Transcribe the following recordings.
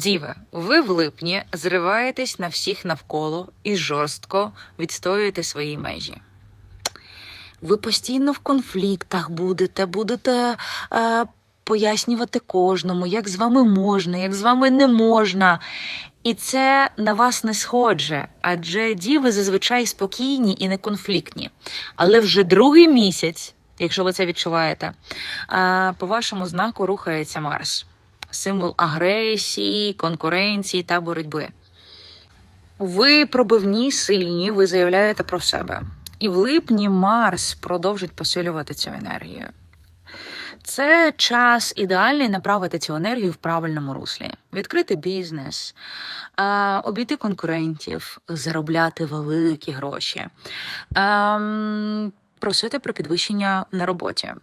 Діви, ви в липні зриваєтесь на всіх навколо і жорстко відстоюєте свої межі. Ви постійно в конфліктах будете, будете е, пояснювати кожному, як з вами можна, як з вами не можна. І це на вас не сходже, адже діви зазвичай спокійні і неконфліктні. Але вже другий місяць, якщо ви це відчуваєте, е, по вашому знаку рухається Марс символ агресії, конкуренції та боротьби. Ви пробивні, сильні, ви заявляєте про себе. І в липні Марс продовжить посилювати цю енергію. Це час ідеальний направити цю енергію в правильному руслі, відкрити бізнес, обійти конкурентів, заробляти великі гроші, ем, просити про підвищення на роботі.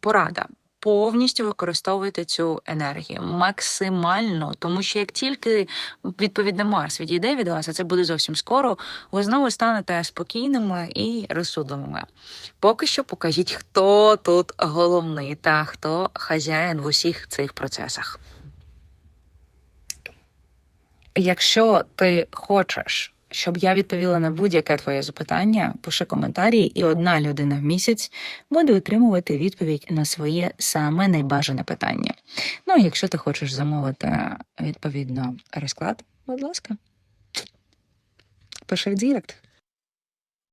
Порада. Повністю використовуйте цю енергію максимально, тому що як тільки відповідно Марс відійде від вас, а це буде зовсім скоро, ви знову станете спокійними і розсудливими. Поки що покажіть, хто тут головний та хто хазяїн в усіх цих процесах. Якщо ти хочеш, щоб я відповіла на будь-яке твоє запитання, пиши коментарі, і одна людина в місяць буде отримувати відповідь на своє саме найбажане питання. Ну, якщо ти хочеш замовити відповідно розклад, будь ласка, пиши в Дірект.